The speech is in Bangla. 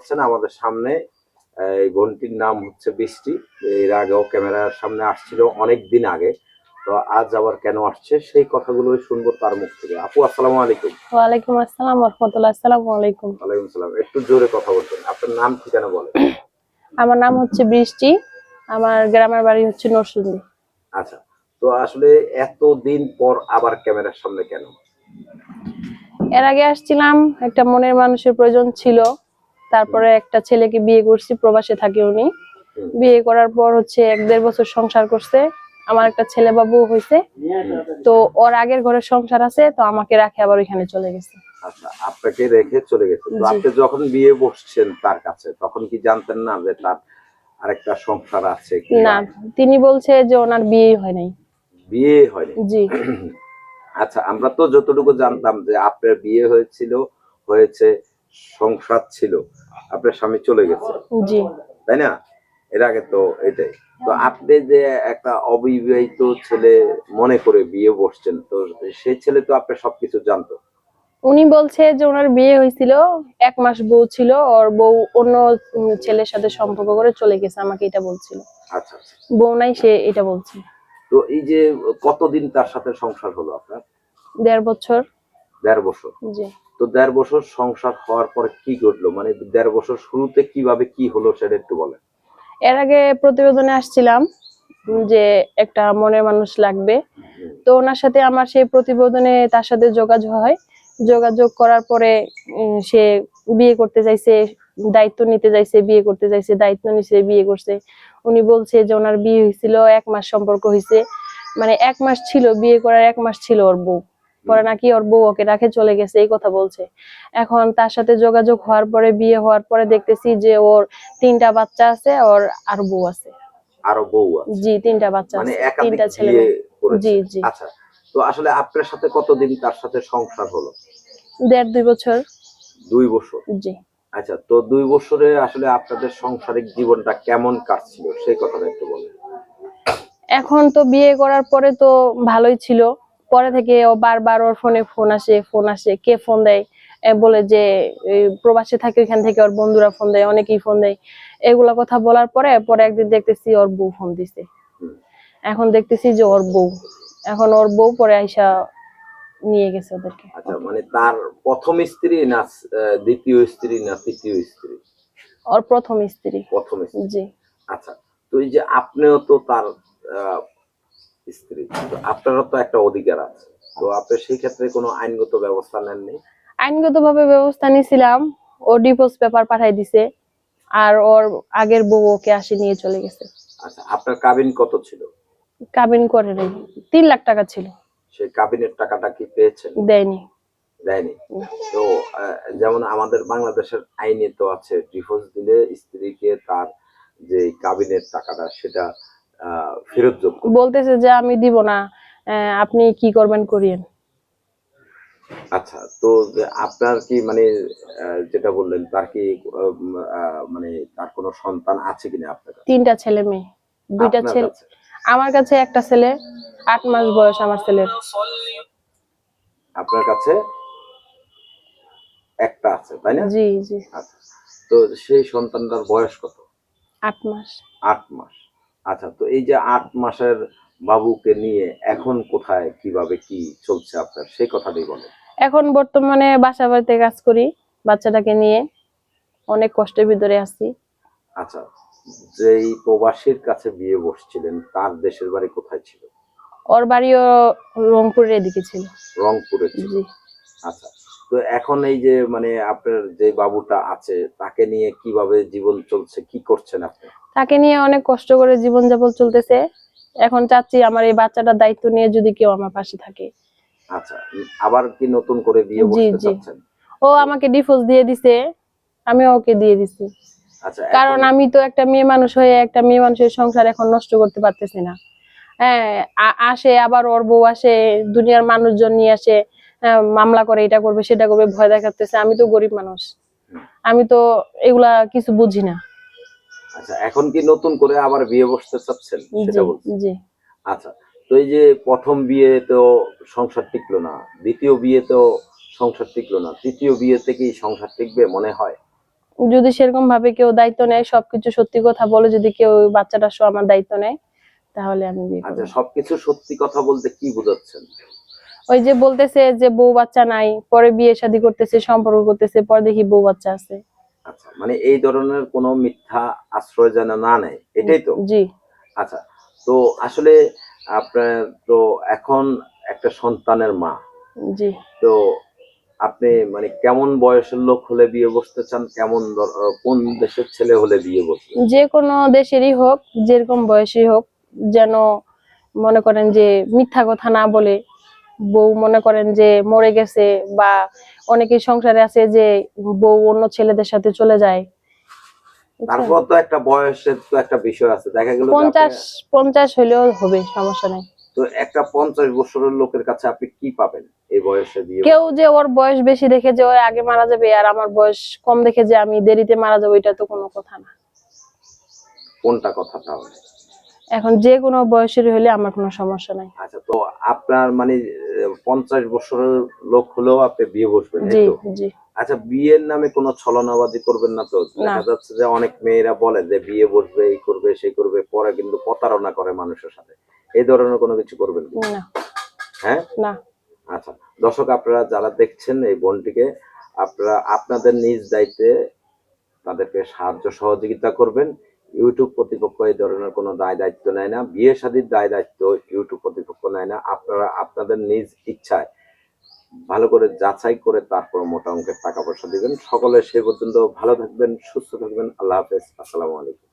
করছেন আমাদের সামনে। এই বোনটির নাম হচ্ছে বৃষ্টি। এর আগেও ক্যামেরার সামনে আসছিল অনেক দিন আগে। তো আজ আবার কেন আসছে সেই কথাগুলো শুনব তার মুখ থেকে। আপু আসসালামু আলাইকুম। ওয়ালাইকুম আসসালাম রহমতুল্লাহ। আসসালামু আলাইকুম। ওয়ালাইকুম সালাম একটু জোরে কথা বলবেন। আপনার নাম কি ঠিকানা বলেন? আমার নাম হচ্ছে বৃষ্টি। আমার গ্রামের বাড়ি হচ্ছে নরসুন্দি আচ্ছা। তো আসলে এত দিন পর আবার ক্যামেরার সামনে কেন? এর আগে আসছিলাম একটা মনের মানুষের প্রয়োজন ছিল। তারপরে একটা ছেলেকে বিয়ে করছি প্রবাসে থাকে উনি। বিয়ে করার পর হচ্ছে এক দেড় বছর সংসার করছে আমার একটা ছেলে বাবু হয়েছে। তো ওর আগের ঘরে সংসার আছে তো আমাকে রাখে আবার ওইখানে চলে গেছে। আচ্ছা আপনাকে রেখে চলে গেছে। তো আপনি যখন বিয়ে বসছেন তার কাছে তখন কি জানতেন না যে তার আরেকটা সংসার আছে না তিনি বলছে যে ওনার বিয়ে হয় নাই। বিয়ে হয়নি জি। আচ্ছা আমরা তো যতটুকু জানতাম যে আপনার বিয়ে হয়েছিল হয়েছে সংসার ছিল আপনার স্বামী চলে গেছে। জি। তাই না? এর আগে তো এটাই। তো আপনি যে একটা অবিবাহিত ছেলে মনে করে বিয়ে বসছেন তো সেই ছেলে তো আপনার সবকিছু জানতো। উনি বলছে যে ওনার বিয়ে হয়েছিল এক মাস বউ ছিল ওর বউ অন্য ছেলের সাথে সম্পর্ক করে চলে গেছে আমাকে এটা বলছিল। আচ্ছা আচ্ছা। বউ নাই সে এটা বলছে। তো এই যে কতদিন তার সাথে সংসার হলো আপনার? দেড় বছর। দেড় বছর। জি। তো দেড় বছর সংসার হওয়ার পরে কি ঘটলো? মানে দেড় বছর শুরুতে কীভাবে কি হলো সেটা একটু বলেন। এর আগে প্রতিবেদনে আসছিলাম যে একটা মনের মানুষ লাগবে। তো ওনার সাথে আমার সেই প্রতিবেদনে তার সাথে যোগাযোগ হয়। যোগাযোগ করার পরে সে বিয়ে করতে চাইছে, দায়িত্ব নিতে চাইছে, বিয়ে করতে চাইছে, দায়িত্ব নিছে, বিয়ে করছে। উনি বলছে যে ওনার বিয়ে হয়েছিল, এক মাস সম্পর্ক হয়েছে। মানে এক মাস ছিল, বিয়ে করার এক মাস ছিল ওর বউ। পরে নাকি ওর বউ ওকে রাখে চলে গেছে এই কথা বলছে। এখন তার সাথে যোগাযোগ হওয়ার পরে বিয়ে হওয়ার পরে দেখতেছি যে ওর তিনটা বাচ্চা আছে ওর আর বউ আছে। আরও বউ আছে? জি তিনটা বাচ্চা মানে আছে তিনটা ছেলে জি জি। আচ্ছা তো আসলে আপনার সাথে কতদিন তার সাথে সংসার হলো? দেড় দুই বছর। দুই বছর? জি। আচ্ছা তো দুই বছরে আসলে আপনাদের সাংসারিক জীবনটা কেমন কাটছিল সেই কথাটা একটু বলেন। এখন তো বিয়ে করার পরে তো ভালোই ছিল। পরে থেকে ও বারবার ওর ফোনে ফোন আসে ফোন আসে কে ফোন দেয়? বলে যে প্রবাসে থাকে ওইখান থেকে ওর বন্ধুরা ফোন দেয় অনেকেই ফোন দেয়। এগুলা কথা বলার পরে পরে একদিন দেখতেছি ওর বউ ফোন দিছে। এখন দেখতেছি যে ওর বউ এখন ওর বউ পরে আইসা নিয়ে গেছে ওদেরকে। আচ্ছা মানে তার প্রথম স্ত্রী না দ্বিতীয় স্ত্রী না তৃতীয় স্ত্রী? ওর প্রথম স্ত্রী। প্রথম স্ত্রী। জি। আচ্ছা তো এই যে আপনিও তো তার স্ত্রী। তো আপনারও তো একটা অধিকার আছে। তো আপনি সেই ক্ষেত্রে কোনো আইনগত ব্যবস্থা নেননি? আইনগত ভাবে ব্যবস্থা নিয়েছিলাম। ও ডিভোর্স পেপার পাঠাই দিছে। আর ওর আগের বউ ওকে আসি নিয়ে চলে গেছে। আচ্ছা আপনার কাবিন কত ছিল? কাবিন করে নেই। তিন লাখ টাকা ছিল। সেই কাবিনের টাকাটা কি পেয়েছেন? দেয়নি। দেয়নি। তো যেমন আমাদের বাংলাদেশের আইনে তো আছে ডিভোর্স দিলে স্ত্রীকে তার যে কাবিনের টাকাটা সেটা আহ, ফেরত যোগ্য। বলতেছে যে আমি দিব না আপনি কি করবেন করিয়েন। আচ্ছা তো আপনার কি মানে যেটা বললেন তার কি মানে তার কোনো সন্তান আছে কিনা আপনার তিনটা ছেলে মেয়ে দুইটা ছেলে। আমার কাছে একটা ছেলে আট মাস বয়স আমার ছেলের। আপনার কাছে একটা আছে তাই না? জি জি। আচ্ছা তো সেই সন্তানটার বয়স কত? আট মাস। আট মাস। আচ্ছা তো এই যে আট মাসের বাবুকে নিয়ে এখন কোথায় কীভাবে কি চলছে আপনার? সেই কথাটাই বলেন। এখন বর্তমানে বাসা বাড়িতে কাজ করি বাচ্চাটাকে নিয়ে অনেক কষ্টের ভিতরে আছি। আচ্ছা যেই প্রবাসীর কাছে বিয়ে বসছিলেন তার দেশের বাড়ি কোথায় ছিল? ওর বাড়িও রংপুরের এদিকে ছিল। রংপুরে ছিল। আচ্ছা তো এখন এই যে মানে আপনার যে বাবুটা আছে তাকে নিয়ে কীভাবে জীবন চলছে কি করছেন আপনি? তাকে নিয়ে অনেক কষ্ট করে জীবনযাপন চলতেছে। এখন চাচ্ছি আমার এই বাচ্চাটার দায়িত্ব নিয়ে যদি কেউ আমার পাশে থাকে। আচ্ছা আবার কি নতুন করে বিয়ে বসতে। চাচ্ছেন? ও আমাকে ডিভোর্স দিয়ে দিছে। আমি ওকে দিয়ে দিছি। আচ্ছা কারণ আমি তো একটা মেয়ে মানুষ হয়ে একটা মেয়ে মানুষের সংসার এখন নষ্ট করতে পারতেছি না। হ্যাঁ আসে আবার ওর বউ আসে দুনিয়ার মানুষজন নিয়ে আসে মামলা করে এটা করবে সেটা করবে ভয় দেখাতেছে আমি তো গরিব মানুষ। আমি তো এগুলা কিছু বুঝি না। আচ্ছা এখন কি নতুন করে আবার বিয়ে বসতে চাচ্ছেন সেটা বলছেন আচ্ছা তো এই যে প্রথম বিয়ে তো সংসার টিকলো না দ্বিতীয় বিয়ে তো সংসার টিকলো না তৃতীয় বিয়ে থেকেই সংসার টিকবে মনে হয়? যদি সেরকম ভাবে কেউ দায়িত্ব নেয় সবকিছু সত্যি কথা বলে যদি কেউ বাচ্চাটা সহ আমার দায়িত্ব নেয় তাহলে আমি বিয়ে আচ্ছা সবকিছু সত্যি কথা বলতে কি বোঝাচ্ছেন? ওই যে বলতেছে যে বউ বাচ্চা নাই পরে বিয়ে শাদী করতেছে সম্পর্ক করতেছে পরে দেখি বউ বাচ্চা আছে। আচ্ছা মানে এই ধরনের কোনো মিথ্যা আশ্রয় যেন না নেয় এটাই তো? জি। আচ্ছা তো আসলে আপনার তো এখন একটা সন্তানের মা। জি। তো আপনি মানে কেমন বয়সের লোক হলে বিয়ে বসতে চান? কেমন কোন দেশের ছেলে হলে বিয়ে বসবে? যে কোনো দেশেরই হোক যেরকম বয়সী হোক যেন মনে করেন যে মিথ্যা কথা না বলে বউ মনে করেন যে মরে গেছে বা অনেকে সংসারে আছে যে বউ অন্য ছেলেদের সাথে চলে যায়। তারপর তো একটা বয়সের তো একটা বিষয় আছে। দেখা গেল যে পঞ্চাশ আপনি- পঞ্চাশ হলেও হবে সমস্যা নেই। তো একটা পঞ্চাশ বছরের লোকের কাছে আপনি কি পাবেন এই বয়সে বিয়ে কেউ যে ওর বয়স বেশি দেখে যে ও আগে মারা যাবে আর আমার বয়স কম দেখে যে আমি দেরিতে মারা যাব এটা তো কোনো কথা না। কোনটা কথা তাহলে? এখন যে কোনো বয়সের হলে আমার কোনো সমস্যা নাই। আচ্ছা তো আপনার মানে পঞ্চাশ বছরের লোক হলেও আপনি বিয়ে বসবেন জি জি। আচ্ছা বিয়ের নামে কোনো ছলনাবাজি করবেন না তো? দেখা যাচ্ছে যে অনেক মেয়েরা বলে যে বিয়ে বসবে এই করবে সেই করবে পরে কিন্তু প্রতারণা করে মানুষের সাথে। এই ধরনের কোনো কিছু করবেন না। হ্যাঁ? না। আচ্ছা দর্শক আপনারা যারা দেখছেন এই বোনটিকে আপনারা আপনাদের নিজ দায়িত্বে তাদেরকে সাহায্য সহযোগিতা করবেন। ইউটিউব কর্তৃপক্ষ এই ধরনের কোনো দায় দায়িত্ব নেয় না, বিয়ে শাদীর দায় দায়িত্ব ইউটিউব কর্তৃপক্ষ নেয় না। আপনারা, আপনাদের নিজ ইচ্ছায় ভালো করে যাচাই করে তারপর মোটা অঙ্কের টাকা পয়সা দিবেন। সকলে সে পর্যন্ত ভালো থাকবেন, সুস্থ থাকবেন। আল্লাহ হাফেজ। আসসালামু আলাইকুম।